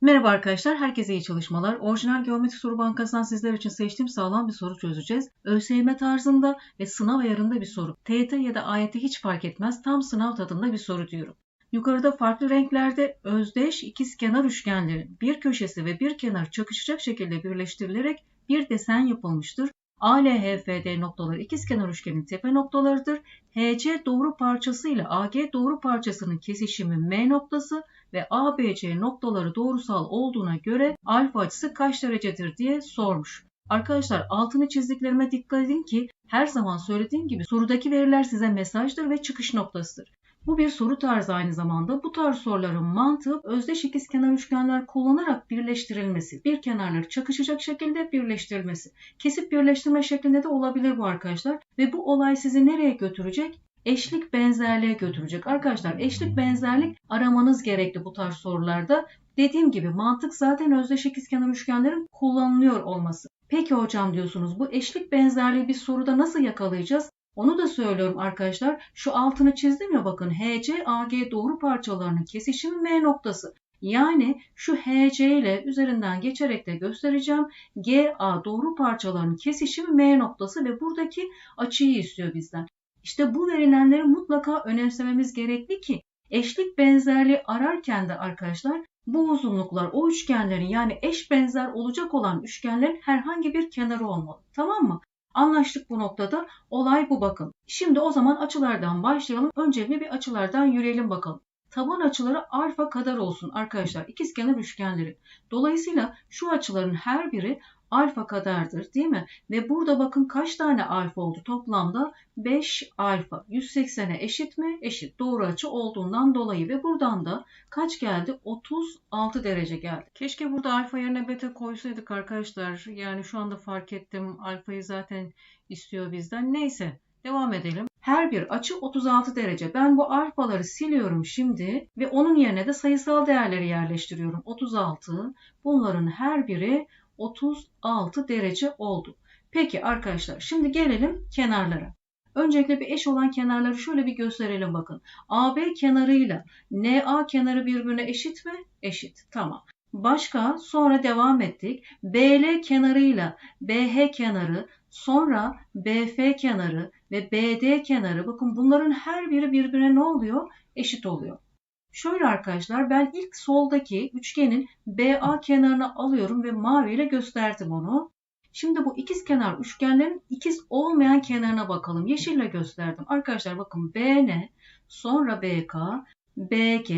Merhaba arkadaşlar, herkese iyi çalışmalar. Orijinal Geometri Soru Bankası'ndan sizler için seçtiğim sağlam bir soru çözeceğiz. ÖSYM tarzında ve sınav ayarında bir soru. TYT ya da AYT hiç fark etmez, tam sınav tadında bir soru diyorum. Yukarıda farklı renklerde özdeş ikizkenar üçgenlerin bir köşesi ve bir kenar çakışacak şekilde birleştirilerek bir desen yapılmıştır. ALHFD noktaları ikizkenar üçgenin tepe noktalarıdır. HC doğru parçası ile AG doğru parçasının kesişimi M noktası ve ABC noktaları doğrusal olduğuna göre alfa açısı kaç derecedir diye sormuş. Arkadaşlar altını çizdiklerime dikkat edin ki her zaman söylediğim gibi sorudaki veriler size mesajdır ve çıkış noktasıdır. Bu bir soru tarzı aynı zamanda. Bu tarz soruların mantığı özdeş ikizkenar üçgenler kullanarak birleştirilmesi. Bir kenarları çakışacak şekilde birleştirilmesi. Kesip birleştirme şeklinde de olabilir bu arkadaşlar. Ve bu olay sizi nereye götürecek? eşlik benzerliğe götürecek. Arkadaşlar eşlik benzerlik aramanız gerekli bu tarz sorularda. Dediğim gibi mantık zaten özdeş ikizkenar üçgenlerin kullanılıyor olması. Peki hocam diyorsunuz bu eşlik benzerliği bir soruda nasıl yakalayacağız? Onu da söylüyorum arkadaşlar. Şu altını çizdim ya bakın HC AG doğru parçalarının kesişimi M noktası. Yani şu HC ile üzerinden geçerek de göstereceğim. GA doğru parçalarının kesişimi M noktası ve buradaki açıyı istiyor bizden. İşte bu verilenleri mutlaka önemsememiz gerekli ki eşlik benzerliği ararken de arkadaşlar bu uzunluklar o üçgenlerin yani eş benzer olacak olan üçgenlerin herhangi bir kenarı olmalı. Tamam mı? Anlaştık bu noktada. Olay bu bakın. Şimdi o zaman açılardan başlayalım. Öncelikle bir açılardan yürüyelim bakalım. Taban açıları alfa kadar olsun arkadaşlar ikizkenar üçgenleri. Dolayısıyla şu açıların her biri alfa kadardır değil mi? Ve burada bakın kaç tane alfa oldu toplamda? 5 alfa. 180'e eşit mi? Eşit. Doğru açı olduğundan dolayı ve buradan da kaç geldi? 36 derece geldi. Keşke burada alfa yerine beta koysaydık arkadaşlar. Yani şu anda fark ettim. Alfayı zaten istiyor bizden. Neyse. Devam edelim. Her bir açı 36 derece. Ben bu alfaları siliyorum şimdi ve onun yerine de sayısal değerleri yerleştiriyorum. 36. Bunların her biri 36 derece oldu. Peki arkadaşlar şimdi gelelim kenarlara. Öncelikle bir eş olan kenarları şöyle bir gösterelim bakın. AB kenarıyla NA kenarı birbirine eşit mi? Eşit. Tamam. Başka sonra devam ettik. BL kenarıyla BH kenarı, sonra BF kenarı ve BD kenarı bakın bunların her biri birbirine ne oluyor? Eşit oluyor. Şöyle arkadaşlar ben ilk soldaki üçgenin BA kenarını alıyorum ve maviyle gösterdim onu. Şimdi bu ikiz kenar üçgenlerin ikiz olmayan kenarına bakalım. Yeşille gösterdim. Arkadaşlar bakın BN, sonra BK, BG,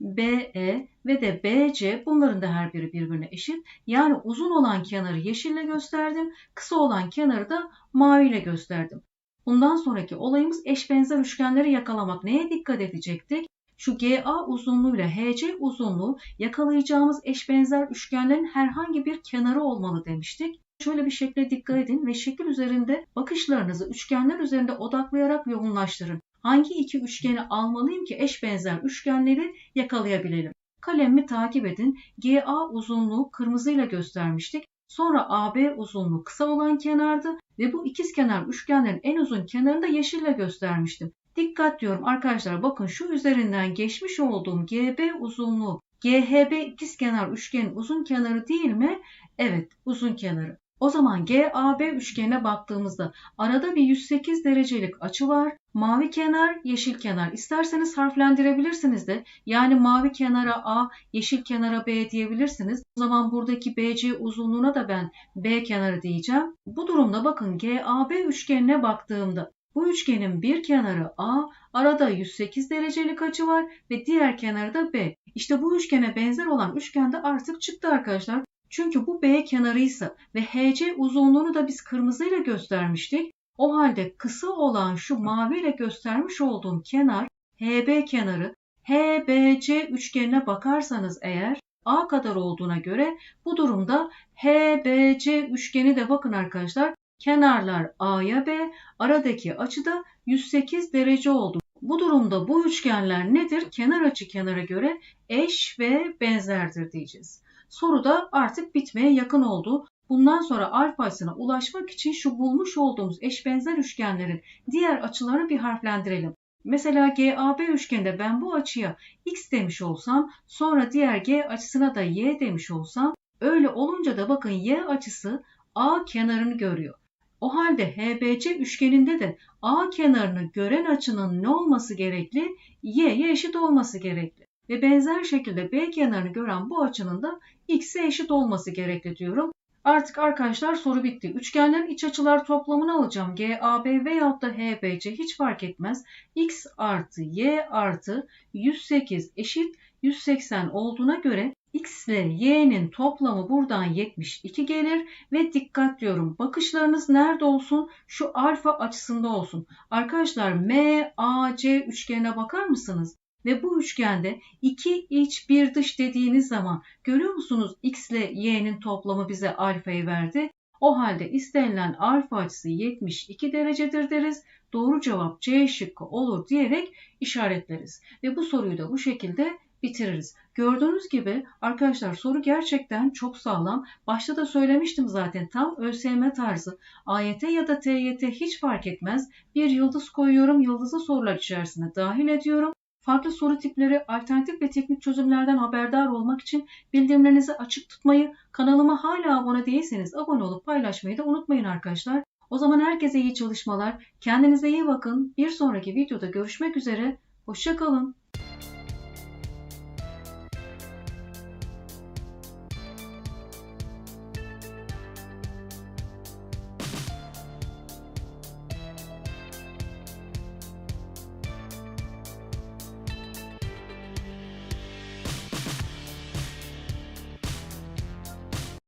BE ve de BC bunların da her biri birbirine eşit. Yani uzun olan kenarı yeşille gösterdim. Kısa olan kenarı da maviyle gösterdim. Bundan sonraki olayımız eşbenzer üçgenleri yakalamak. Neye dikkat edecektik? Şu GA uzunluğu ile HC uzunluğu yakalayacağımız eşbenzer üçgenlerin herhangi bir kenarı olmalı demiştik. Şöyle bir şekle dikkat edin ve şekil üzerinde bakışlarınızı üçgenler üzerinde odaklayarak yoğunlaştırın. Hangi iki üçgeni almalıyım ki eşbenzer üçgenleri yakalayabilelim? Kalemimi takip edin. GA uzunluğu kırmızıyla göstermiştik. Sonra AB uzunluğu kısa olan kenardı ve bu ikiz kenar üçgenlerin en uzun kenarını da yeşille göstermiştim. Dikkat diyorum arkadaşlar bakın şu üzerinden geçmiş olduğum GB uzunluğu GHB ikizkenar üçgenin uzun kenarı değil mi? Evet uzun kenarı. O zaman GAB üçgenine baktığımızda arada bir 108 derecelik açı var. Mavi kenar, yeşil kenar. İsterseniz harflendirebilirsiniz de. Yani mavi kenara A, yeşil kenara B diyebilirsiniz. O zaman buradaki BC uzunluğuna da ben B kenarı diyeceğim. Bu durumda bakın GAB üçgenine baktığımda bu üçgenin bir kenarı A, arada 108 derecelik açı var ve diğer kenarı da B. İşte bu üçgene benzer olan üçgen de artık çıktı arkadaşlar. Çünkü bu B kenarıysa ve HC uzunluğunu da biz kırmızıyla göstermiştik. O halde kısa olan şu maviyle göstermiş olduğum kenar HB kenarı. HBC üçgenine bakarsanız eğer A kadar olduğuna göre bu durumda HBC üçgeni de bakın arkadaşlar Kenarlar A'ya B, aradaki açı da 108 derece oldu. Bu durumda bu üçgenler nedir? Kenar açı kenara göre eş ve benzerdir diyeceğiz. Soru da artık bitmeye yakın oldu. Bundan sonra alfasına ulaşmak için şu bulmuş olduğumuz eşbenzer üçgenlerin diğer açılarını bir harflendirelim. Mesela GAB üçgeninde ben bu açıya x demiş olsam sonra diğer G açısına da y demiş olsam öyle olunca da bakın y açısı A kenarını görüyor. O halde HBC üçgeninde de A kenarını gören açının ne olması gerekli? Y'ye eşit olması gerekli. Ve benzer şekilde B kenarını gören bu açının da X'e eşit olması gerekli diyorum. Artık arkadaşlar soru bitti. Üçgenlerin iç açılar toplamını alacağım. GAB veyahut da HBC hiç fark etmez. X artı Y artı 108 eşit 180 olduğuna göre X ile Y'nin toplamı buradan 72 gelir ve dikkat diyorum bakışlarınız nerede olsun? Şu alfa açısında olsun. Arkadaşlar MAC üçgenine bakar mısınız? Ve bu üçgende iki iç bir dış dediğiniz zaman görüyor musunuz x ile y'nin toplamı bize alfayı verdi. O halde istenilen alfa açısı 72 derecedir deriz. Doğru cevap C şıkkı olur diyerek işaretleriz. Ve bu soruyu da bu şekilde bitiririz. Gördüğünüz gibi arkadaşlar soru gerçekten çok sağlam. Başta da söylemiştim zaten tam ÖSYM tarzı. AYT ya da TYT hiç fark etmez. Bir yıldız koyuyorum. Yıldızı sorular içerisine dahil ediyorum. Farklı soru tipleri, alternatif ve teknik çözümlerden haberdar olmak için bildirimlerinizi açık tutmayı, kanalıma hala abone değilseniz abone olup paylaşmayı da unutmayın arkadaşlar. O zaman herkese iyi çalışmalar, kendinize iyi bakın. Bir sonraki videoda görüşmek üzere, hoşçakalın.